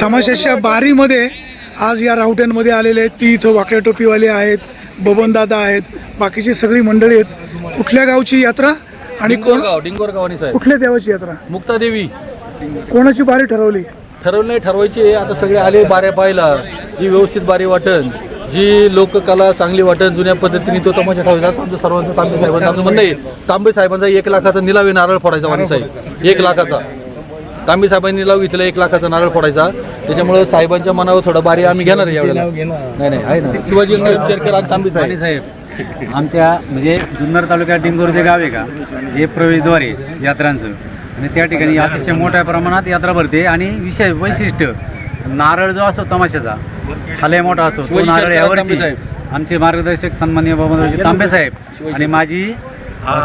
तमाशाच्या बारीमध्ये आज या रावट्यांमध्ये आलेले आहेत. ती इथं वाकड्या टोपीवाले आहेत बबनदादा आहेत बाकीची सगळी मंडळी आहेत. कुठल्या गावची यात्रा आणि कोण साहेब. कुठल्या देवाची यात्रा? मुक्तादेवी. कोणाची बारी ठरवली? ठरवलं नाही ठरवायची आता सगळे आले बाऱ्या पाहायला जी व्यवस्थित बारी वाटन जी लोककला चांगली वाटन जुन्या पद्धतीने तो तमाशा ठेवायचा असं आमचं सर्वांचं तांबे साहेबांचं आमचं म्हणणं आहे तांबे साहेबांचा एक लाखाचा निलाव नारळ फोडायचा वाणी साहेब. एक लाखाचा. तांबे साहेबांनी निलाव घेतला एक लाखाचा नारळ फोडायचा. त्याच्यामुळे साहेबांच्या मनावर थोडं बारी आम्ही घेणार आहे यावेळेला नाही नाही आहे ना. शिवाजी शेरकर आणि साहेब. साहेब. आमच्या म्हणजे जुन्नर तालुक्यात डिंगोर जे गाव आहे का? हे प्रवेशद्वार आहे यात्रांचं. आणि त्या ठिकाणी अतिशय मोठ्या प्रमाणात यात्रा भरते आणि विशेष वैशिष्ट्य नारळ जो असतो तमाशाचा हा लय मोठा असतो. तो नारळ यावर्षी. आमचे मार्गदर्शक सन्मान्य बाबाजी तांबे साहेब आणि माझी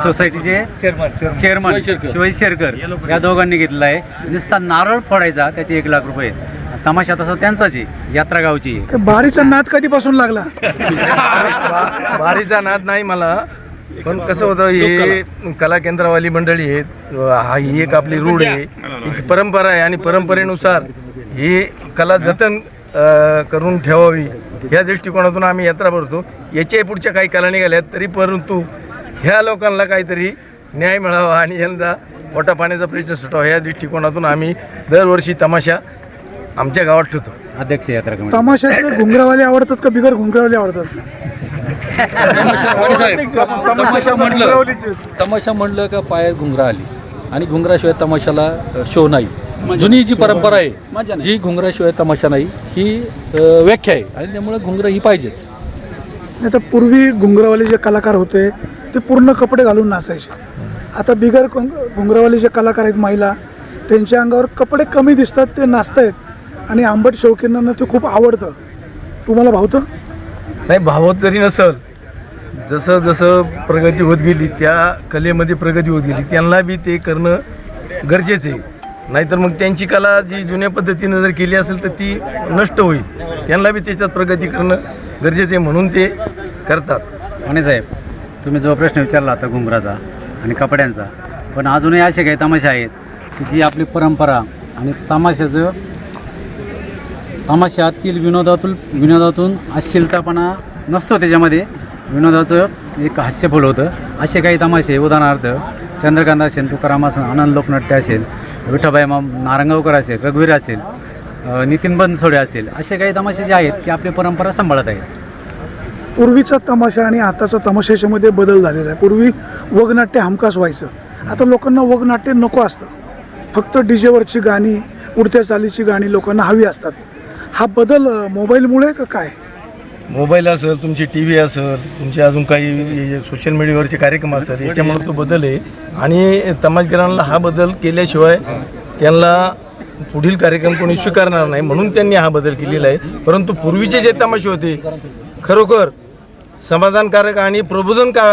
सोसायटीचे चेअरमन शिवाजी शेरकर. शिवाजी शेरकर. या दोघांनी घेतला आहे. नुसता नारळ फोडायचा त्याचे एक लाख रुपये. तमाशा तसा त्यांचाच आहे यात्रा गावची. बारीचा नाद कधीपासून लागला? बारीचा नाद नाही मला पण कसं होतं हे कला. केंद्रवाली मंडळी आहेत हा ही एक आपली रूढ आहे. ही. परंपरा आहे आणि परंपरेनुसार ही कला जतन अ, करून ठेवावी. या दृष्टिकोनातून आम्ही यात्रा भरतो. याच्याही पुढच्या काही कला निघाल्यात तरी परंतु ह्या लोकांना काहीतरी न्याय मिळावा आणि यांचा पोटा पाण्याचा प्रश्न सुटावा या दृष्टिकोनातून आम्ही दरवर्षी तमाशा आमच्या गावात ठेवतो. अध्यक्ष यात्रा तमाशातले घुंगरावाले आवडतात का बिगर घुंगरावाले आवडतात? तमाशा म्हणलं तमाशा म्हणलं का पायात घुंगरा आली? आणि घुंगराशिवाय तमाशाला शो नाही. जुनी जी परंपरा आहे जी घुंगराशिवाय तमाशा नाही ही व्याख्या आहे. आणि त्यामुळे घुंगरं ही पाहिजेच. नाही तर पूर्वी घुंगरावाले जे कलाकार होते ते पूर्ण कपडे घालून नाचायचे. आता बिगर घुंग- घुंगरावाले जे कलाकार आहेत महिला त्यांच्या अंगावर कपडे कमी दिसतात ते नाचतायत. आणि आंबट शौकींना ते खूप आवडतं. तुम्हाला भावतं? नाही भावत जरी नसल. जसं जसं प्रगती होत गेली त्या कलेमध्ये प्रगती होत गेली त्यांना बी ते करणं गरजेचं आहे. नाहीतर मग त्यांची कला जी जुन्या पद्धतीनं जर केली असेल तर ती नष्ट होईल. त्यांना बी त्याच्यात प्रगती करणं गरजेचं आहे म्हणून ते करतात. आणि साहेब तुम्ही जो प्रश्न विचारला आता घुंगराचा आणि कपड्यांचा पण अजूनही असे काही तमाशे आहेत की जी आपली परंपरा आणि तमाशाचं तमाशातील विनोदातून विनोदातून अश्लीलतापणा नसतो त्याच्यामध्ये. विनोदाचं एक हास्यफुल होतं. असे काही तमाशे उदाहरणार्थ चंद्रकांत असेल तुकाराम असेल आनंद लोकनाट्य असेल विठाबाई मा नारंगावकर असेल रघुवीर असेल नितीन बनसोडे असेल असे काही तमाशे जे आहेत की आपली परंपरा सांभाळत आहेत. पूर्वीचा तमाशा आणि आताचा तमाशा याच्यामध्ये बदल झालेला आहे. पूर्वी वगनाट्य हमखास व्हायचं. आता लोकांना वगनाट्य नको असतं. फक्त डीजेवरची गाणी उडत्या चालीची गाणी लोकांना हवी असतात. हा बदल मोबाईलमुळे का काय? मोबाईल असेल तुमची टी व्ही असेल तुमचे अजून काही सोशल मीडियावरचे कार्यक्रम असेल याच्यामुळे तो बदल आहे. आणि तमाशगिरांना हा बदल केल्याशिवाय त्यांना पुढील कार्यक्रम कोणी स्वीकारणार नाही म्हणून त्यांनी हा बदल केलेला आहे. परंतु पूर्वीचे जे तमाशे होते खरोखर समाधानकारक आणि प्रबोधन का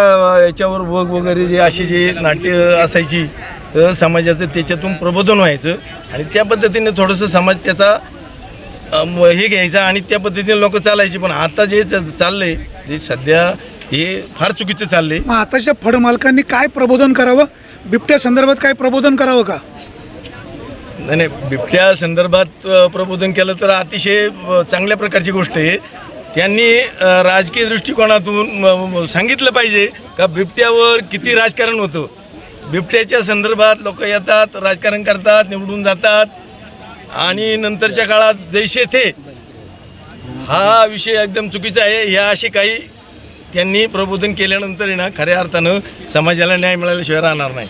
याच्यावर वग वगैरे जे अशी जे नाट्य असायची समाजाचं त्याच्यातून प्रबोधन व्हायचं. आणि त्या पद्धतीने थोडंसं समाज त्याचा हे घ्यायचं आणि त्या पद्धतीने लोक चालायचे. पण आता जे च- चाललंय जे सध्या हे फार चुकीचं चाललंय. मग आताच्या फड मालकांनी काय प्रबोधन करावं? बिबट्या संदर्भात काय प्रबोधन करावं का? नाही नाही बिबट्या संदर्भात प्रबोधन केलं तर अतिशय चांगल्या प्रकारची गोष्ट आहे. त्यांनी राजकीय दृष्टिकोनातून सांगितलं पाहिजे का बिबट्यावर किती राजकारण होतं. बिबट्याच्या संदर्भात लोक येतात राजकारण करतात निवडून जातात. आणि नंतरच्या काळात जैसे थे हा विषय एकदम चुकीचा आहे. ह्या असे काही त्यांनी प्रबोधन केल्यानंतर ना खऱ्या अर्थानं समाजाला न्याय मिळाल्याशिवाय राहणार नाही.